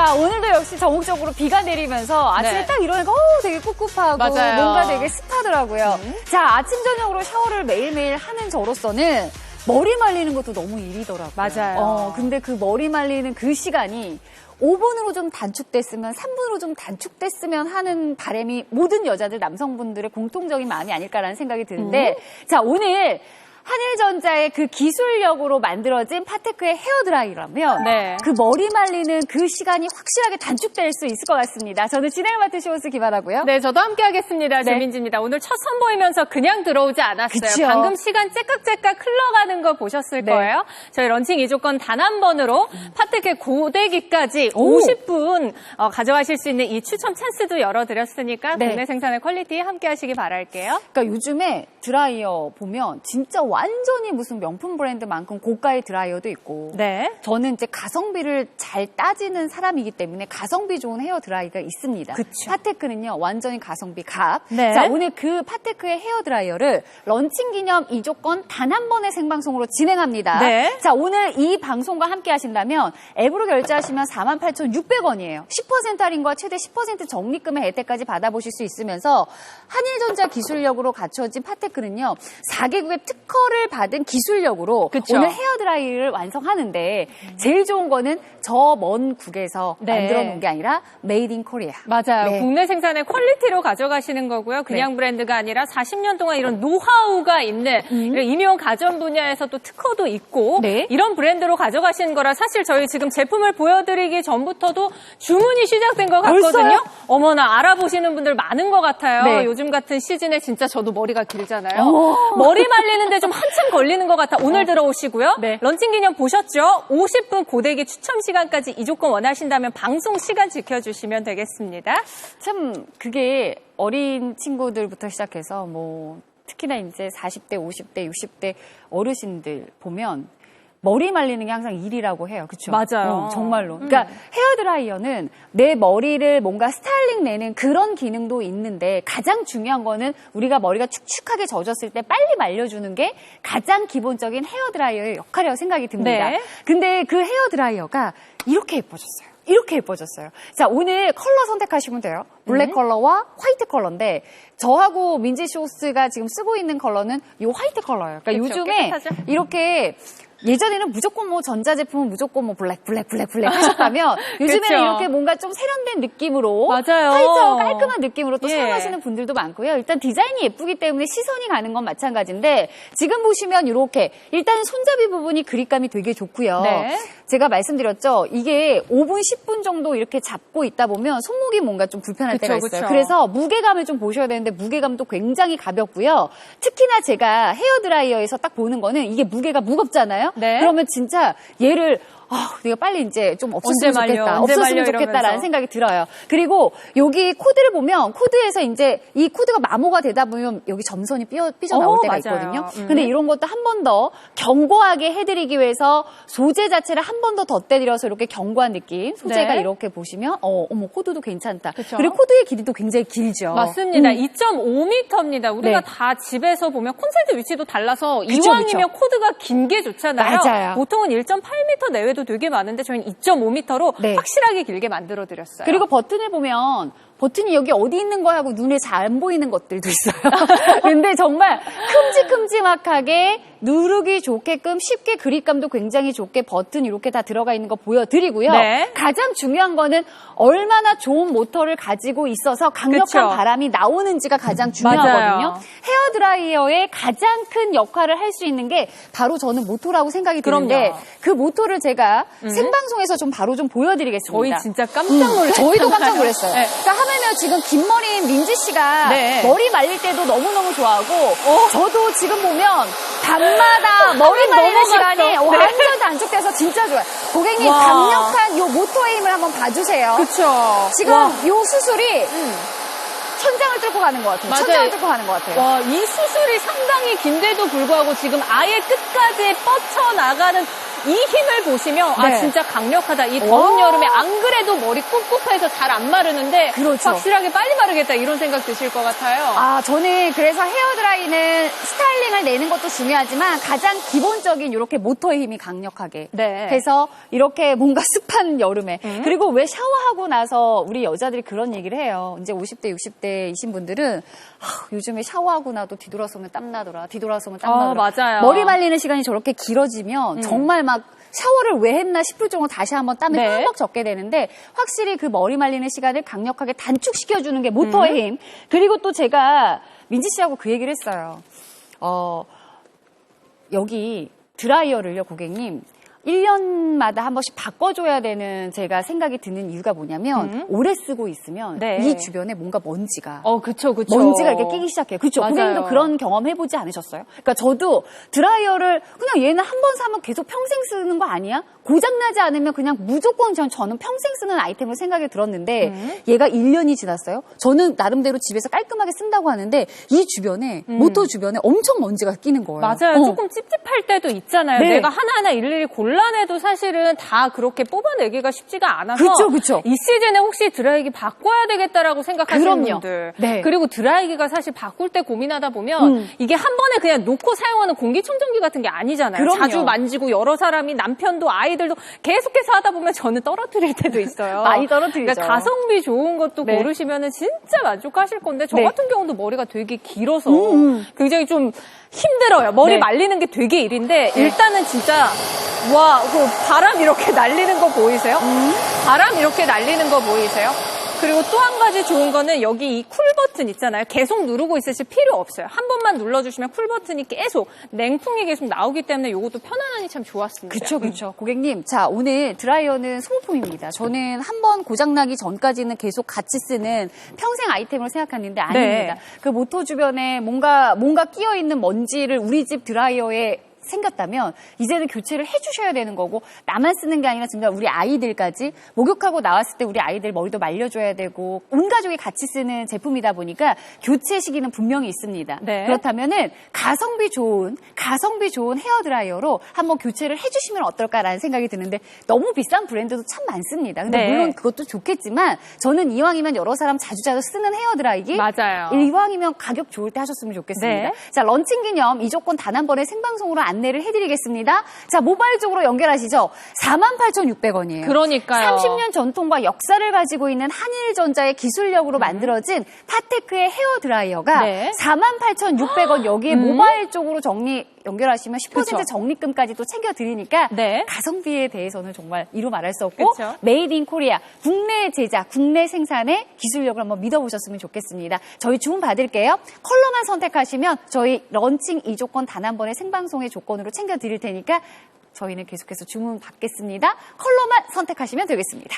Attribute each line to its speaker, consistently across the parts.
Speaker 1: 자, 오늘도 역시 전국적으로 비가 내리면서 아침에
Speaker 2: 네.
Speaker 1: 딱 일어나니까 어, 되게 꿉꿉하고
Speaker 2: 맞아요.
Speaker 1: 뭔가 되게 습하더라고요. 자, 아침 저녁으로 샤워를 매일매일 하는 저로서는 머리 말리는 것도 너무 일이더라고요.
Speaker 2: 맞아요.
Speaker 1: 어, 근데 그 머리 말리는 그 시간이 5분으로 좀 단축됐으면 3분으로 좀 단축됐으면 하는 바람이 모든 여자들 남성분들의 공통적인 마음이 아닐까라는 생각이 드는데 자 오늘 한일전자의 그 기술력으로 만들어진 파테크의 헤어드라이라면
Speaker 2: 네.
Speaker 1: 그 머리 말리는 그 시간이 확실하게 단축될 수 있을 것 같습니다. 저는 진행을 맡은 쇼스 김하나고요.
Speaker 2: 네, 저도 함께 하겠습니다.
Speaker 1: 네.
Speaker 2: 조민지입니다. 오늘 첫 선보이면서 그냥 들어오지 않았어요.
Speaker 1: 그쵸.
Speaker 2: 방금 시간 째깍째깍 흘러가는 거 보셨을
Speaker 1: 네.
Speaker 2: 거예요. 저희 런칭 이조건 단 한 번으로 파테크 고데기까지
Speaker 1: 오.
Speaker 2: 50분 어, 가져가실 수 있는 이 추첨 찬스도 열어드렸으니까
Speaker 1: 네.
Speaker 2: 국내 생산의 퀄리티 함께 하시기 바랄게요.
Speaker 1: 그러니까 요즘에 드라이어 보면 진짜 완전히 무슨 명품 브랜드만큼 고가의 드라이어도 있고
Speaker 2: 네.
Speaker 1: 저는 이제 가성비를 잘 따지는 사람이기 때문에 가성비 좋은 헤어 드라이가 있습니다.
Speaker 2: 그쵸.
Speaker 1: 파테크는요 완전히 가성비 갑.
Speaker 2: 네.
Speaker 1: 자 오늘 그 파테크의 헤어 드라이어를 런칭 기념 이 조건 단 한 번의 생방송으로 진행합니다.
Speaker 2: 네.
Speaker 1: 자 오늘 이 방송과 함께 하신다면 앱으로 결제하시면 48,600원이에요. 10% 할인과 최대 10% 적립금의 혜택까지 받아보실 수 있으면서 한일전자 기술력으로 갖춰진 파테크는요 4개국의 특허 를 받은 기술력으로
Speaker 2: 그쵸.
Speaker 1: 오늘 헤어드라이를 완성하는데 제일 좋은 거는 저 먼 국에서
Speaker 2: 네.
Speaker 1: 만들어 놓은 게 아니라 메이드 인 코리아.
Speaker 2: 맞아요.
Speaker 1: 네.
Speaker 2: 국내 생산의 퀄리티로 가져가시는 거고요. 그냥 브랜드가 아니라 40년 동안 이런 노하우가 있는 이런 임용 가전 분야에서 또 특허도 있고
Speaker 1: 음. 네.
Speaker 2: 이런 브랜드로 가져가시는 거라 사실 저희 지금 제품을 보여드리기 전부터도 주문이 시작된 것 같거든요.
Speaker 1: 벌써요?
Speaker 2: 어머나 알아보시는 분들 많은 것 같아요.
Speaker 1: 네.
Speaker 2: 요즘 같은 시즌에 진짜 저도 머리가 길잖아요.
Speaker 1: 오.
Speaker 2: 머리 말리는데 좀 한참 걸리는 것 같아. 오늘 들어오시고요.
Speaker 1: 네.
Speaker 2: 런칭 기념 보셨죠? 50분 고데기 추첨 시간까지 이 조건 원하신다면 방송 시간 지켜주시면 되겠습니다.
Speaker 1: 참 그게 어린 친구들부터 시작해서 뭐 특히나 이제 40대, 50대, 60대 어르신들 보면 머리 말리는 게 항상 일이라고 해요. 그렇죠?
Speaker 2: 맞아요.
Speaker 1: 정말로. 그러니까 헤어 드라이어는 내 머리를 뭔가 스타일링 내는 그런 기능도 있는데 가장 중요한 거는 우리가 머리가 축축하게 젖었을 때 빨리 말려주는 게 가장 기본적인 헤어 드라이어의 역할이라고 생각이 듭니다.
Speaker 2: 네.
Speaker 1: 근데 그 헤어 드라이어가 이렇게 예뻐졌어요. 이렇게 예뻐졌어요. 자, 오늘 컬러 선택하시면 돼요. 블랙
Speaker 2: 음.
Speaker 1: 컬러와 화이트 컬러인데 저하고 민지 쇼스가 지금 쓰고 있는 컬러는 이 화이트 컬러예요. 그러니까
Speaker 2: 그쵸,
Speaker 1: 요즘에
Speaker 2: 깨끗하죠? 이렇게
Speaker 1: 예전에는 무조건 뭐 전자제품은 무조건 뭐 블랙 블랙 블랙 블랙 하셨다면 요즘에는
Speaker 2: 그쵸.
Speaker 1: 이렇게 뭔가 좀 세련된 느낌으로
Speaker 2: 맞아요.
Speaker 1: 화이트하고 깔끔한 느낌으로 또
Speaker 2: 예.
Speaker 1: 사용하시는 분들도 많고요. 일단 디자인이 예쁘기 때문에 시선이 가는 건 마찬가지인데 지금 보시면 이렇게 일단 손잡이 부분이 그립감이 되게 좋고요.
Speaker 2: 네.
Speaker 1: 제가 말씀드렸죠. 이게 5분 10분 정도 이렇게 잡고 있다 보면 손목이 뭔가 좀 불편할
Speaker 2: 그쵸,
Speaker 1: 때가 있어요.
Speaker 2: 그쵸.
Speaker 1: 그래서 무게감을 좀 보셔야 되는데 무게감도 굉장히 가볍고요. 특히나 제가 헤어 드라이어에서 딱 보는 거는 이게 무게가 무겁잖아요.
Speaker 2: 네.
Speaker 1: 그러면 진짜 얘를 아, 내가 빨리 이제 좀 없었으면
Speaker 2: 말려,
Speaker 1: 좋겠다. 없었으면 좋겠다라는
Speaker 2: 이러면서.
Speaker 1: 생각이 들어요. 그리고 여기 코드를 보면 코드에서 이제 이 코드가 마모가 되다 보면 여기 점선이 삐어, 삐져나올
Speaker 2: 어,
Speaker 1: 때가
Speaker 2: 맞아요.
Speaker 1: 있거든요.
Speaker 2: 음.
Speaker 1: 근데 이런 것도 한 번 더 견고하게 해드리기 위해서 소재 자체를 한 번 더 덧대드려서 이렇게 견고한 느낌. 소재가
Speaker 2: 네.
Speaker 1: 이렇게 보시면 어, 어머 코드도 괜찮다.
Speaker 2: 그쵸.
Speaker 1: 그리고 코드의 길이도 굉장히 길죠.
Speaker 2: 맞습니다.
Speaker 1: 음.
Speaker 2: 2.5m입니다. 우리가
Speaker 1: 네.
Speaker 2: 다 집에서 보면 콘센트 위치도 달라서
Speaker 1: 그쵸,
Speaker 2: 이왕이면 코드가 긴 게 좋잖아요.
Speaker 1: 맞아요.
Speaker 2: 보통은 1.8m 내외도 되게 많은데 저희는 2.5m로
Speaker 1: 네.
Speaker 2: 확실하게 길게 만들어 드렸어요.
Speaker 1: 그리고 버튼을 보면 버튼이 여기 어디 있는 거 하고 눈에 잘 안 보이는 것들도 있어요. 근데 정말 큼직큼직하게 누르기 좋게끔 쉽게 그립감도 굉장히 좋게 버튼 이렇게 다 들어가 있는 거 보여드리고요.
Speaker 2: 네.
Speaker 1: 가장 중요한 거는 얼마나 좋은 모터를 가지고 있어서 강력한
Speaker 2: 그쵸.
Speaker 1: 바람이 나오는지가 가장 중요하거든요. 헤어 드라이어의 가장 큰 역할을 할 수 있는 게 바로 저는 모토라고 생각이 드는데
Speaker 2: 그럼요. 음.
Speaker 1: 그 모토를 제가 생방송에서 좀 바로 좀 보여드리겠습니다.
Speaker 2: 저희 진짜 깜짝 놀랐어요.
Speaker 1: 음, 저희도 깜짝 놀랐어요.
Speaker 2: 네.
Speaker 1: 그러니까 하물며 지금 긴 머리인 민지 씨가
Speaker 2: 네.
Speaker 1: 머리 말릴 때도 너무너무 좋아하고 저도 지금 보면 밤마다 머리 말리는. 시간이
Speaker 2: 네.
Speaker 1: 완전 단축돼서 진짜 좋아요. 고객님
Speaker 2: 와.
Speaker 1: 강력한 요 모토 에임을 한번 봐주세요.
Speaker 2: 그쵸.
Speaker 1: 지금
Speaker 2: 와.
Speaker 1: 요 수술이 천장을 뚫고 가는 것 같아요.
Speaker 2: 맞아요.
Speaker 1: 천장을 뚫고 가는 것 같아요.
Speaker 2: 와, 이 수술이 상당히 긴데도 불구하고 지금 아예 끝까지 뻗쳐나가는 이 힘을 보시면 아
Speaker 1: 네.
Speaker 2: 진짜 강력하다. 이 더운
Speaker 1: 오.
Speaker 2: 여름에 안 그래도 머리 꿉꿉해서 잘 안 마르는데
Speaker 1: 그렇죠.
Speaker 2: 확실하게 빨리 마르겠다 이런 생각 드실 것 같아요.
Speaker 1: 아, 저는 그래서 헤어드라이는 스타일링을 내는 것도 중요하지만 가장 기본적인 이렇게 모터의 힘이 강력하게
Speaker 2: 네.
Speaker 1: 해서 이렇게 뭔가 습한 여름에 그리고 왜 샤워하고 나서 우리 여자들이 그런 얘기를 해요. 이제 50대, 60대이신 분들은 아, 요즘에 샤워하고 나도 뒤돌아서면 땀나더라. 뒤돌아서면 땀나더라.
Speaker 2: 아, 맞아요.
Speaker 1: 머리 말리는 시간이 저렇게 길어지면 정말 막 샤워를 왜 했나 싶을 정도로 다시 한번 땀이
Speaker 2: 네.
Speaker 1: 흠뻑 젖게 되는데 확실히 그 머리 말리는 시간을 강력하게 단축시켜주는 게 모터의 힘. 그리고 또 제가 민지 씨하고 그 얘기를 했어요. 어, 여기 드라이어를요, 고객님. 1년마다 한 번씩 바꿔줘야 되는 제가 생각이 드는 이유가 뭐냐면 오래 쓰고 있으면
Speaker 2: 네.
Speaker 1: 이 주변에 뭔가 먼지가
Speaker 2: 어, 그쵸, 그쵸.
Speaker 1: 먼지가 이렇게 끼기 시작해요. 그렇죠.
Speaker 2: 맞아요.
Speaker 1: 고객님도 그런 경험 해보지 않으셨어요? 그러니까 저도 드라이어를 그냥 얘는 한 번 사면 계속 평생 쓰는 거 아니야? 고장 나지 않으면 그냥 무조건 전, 저는 평생 쓰는 아이템을 생각이 들었는데
Speaker 2: 음.
Speaker 1: 얘가 1년이 지났어요. 저는 나름대로 집에서 깔끔하게 쓴다고 하는데 이 주변에 모터 주변에 엄청 먼지가 끼는 거예요.
Speaker 2: 음. 맞아요.
Speaker 1: 어.
Speaker 2: 조금 찝찝할 때도 있잖아요.
Speaker 1: 네.
Speaker 2: 내가 하나하나 일일이 골라 내도 사실은 다 그렇게 뽑아내기가 쉽지가 않아서
Speaker 1: 그쵸, 그쵸.
Speaker 2: 이 시즌에 혹시 드라이기 바꿔야 되겠다라고 생각하시는
Speaker 1: 그럼요.
Speaker 2: 분들
Speaker 1: 네.
Speaker 2: 그리고 드라이기가 사실 바꿀 때 고민하다 보면
Speaker 1: 음.
Speaker 2: 이게 한 번에 그냥 놓고 사용하는 공기청정기 같은 게 아니잖아요.
Speaker 1: 그럼요.
Speaker 2: 자주 만지고 여러 사람이 남편도 아이들도 계속해서 하다 보면 저는 떨어뜨릴 때도 있어요.
Speaker 1: 많이 떨어뜨리죠.
Speaker 2: 그러니까 가성비 좋은 것도
Speaker 1: 네.
Speaker 2: 고르시면 진짜 만족하실 건데 저
Speaker 1: 네.
Speaker 2: 같은 경우도 머리가 되게 길어서
Speaker 1: 음.
Speaker 2: 굉장히 좀 힘들어요. 머리
Speaker 1: 네.
Speaker 2: 말리는 게 되게 일인데 일단은 진짜 와, 그 바람 이렇게 날리는 거 보이세요?
Speaker 1: 음.
Speaker 2: 바람 이렇게 날리는 거 보이세요? 그리고 또 한 가지 좋은 거는 여기 이 쿨 버튼 있잖아요. 계속 누르고 있으실 필요 없어요. 한 번만 눌러주시면 쿨 버튼이 계속 냉풍이 계속 나오기 때문에 이것도 편안하니 참 좋았습니다.
Speaker 1: 그쵸, 그쵸. 고객님, 자, 오늘 드라이어는 소모품입니다. 저는 한 번 고장 나기 전까지는 계속 같이 쓰는 평생 아이템으로 생각했는데 아닙니다.
Speaker 2: 네.
Speaker 1: 그 모터 주변에 뭔가, 뭔가 끼어 있는 먼지를 우리 집 드라이어에 생겼다면 이제는 교체를 해주셔야 되는 거고 나만 쓰는 게 아니라 진짜 우리 아이들까지 목욕하고 나왔을 때 우리 아이들 머리도 말려줘야 되고 온 가족이 같이 쓰는 제품이다 보니까 교체 시기는 분명히 있습니다.
Speaker 2: 네.
Speaker 1: 그렇다면은 가성비 좋은 가성비 좋은 헤어 드라이어로 한번 교체를 해주시면 어떨까라는 생각이 드는데 너무 비싼 브랜드도 참 많습니다. 근데
Speaker 2: 네.
Speaker 1: 물론 그것도 좋겠지만 저는 이왕이면 여러 사람 자주 자주 쓰는 헤어 드라이기
Speaker 2: 맞아요.
Speaker 1: 이왕이면 가격 좋을 때 하셨으면 좋겠습니다.
Speaker 2: 네.
Speaker 1: 자 런칭 기념 이 조건 단 한 번에 생방송으로 안 내를 해드리겠습니다. 자 모바일적으로 연결하시죠. 48,600원이에요.
Speaker 2: 그러니까요.
Speaker 1: 30년 전통과 역사를 가지고 있는 한일전자의 기술력으로 만들어진 파테크의 헤어 드라이어가
Speaker 2: 음. 네.
Speaker 1: 48,600원 여기에
Speaker 2: 음.
Speaker 1: 모바일 쪽으로 정리 연결하시면 10%
Speaker 2: 그쵸.
Speaker 1: 적립금까지 또 챙겨드리니까
Speaker 2: 네.
Speaker 1: 가성비에 대해서는 정말 이루 말할 수 없고
Speaker 2: 그쵸.
Speaker 1: 메이드 인 코리아 국내 제작 국내 생산의 기술력을 한번 믿어보셨으면 좋겠습니다. 저희 주문 받을게요. 컬러만 선택하시면 저희 런칭 이 조건 단 한 번의 생방송의 조건으로 챙겨드릴 테니까 저희는 계속해서 주문 받겠습니다. 컬러만 선택하시면 되겠습니다.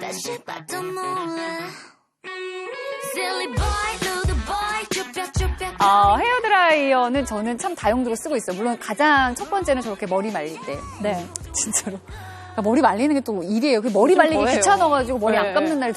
Speaker 3: 다시 봐도 몰라 Silly boy, little boy, 쭈뼛 쭈뼛
Speaker 1: 아, 헤어드라이어는 저는 참 다용도로 쓰고 있어요. 물론 가장 첫 번째는 저렇게 머리 말릴 때.
Speaker 2: 네.
Speaker 1: 진짜로. 머리 말리는 게 또 일이에요. 그 머리
Speaker 2: 좀
Speaker 1: 말리기? 귀찮아가지고 머리
Speaker 2: 네.
Speaker 1: 안 감는 날도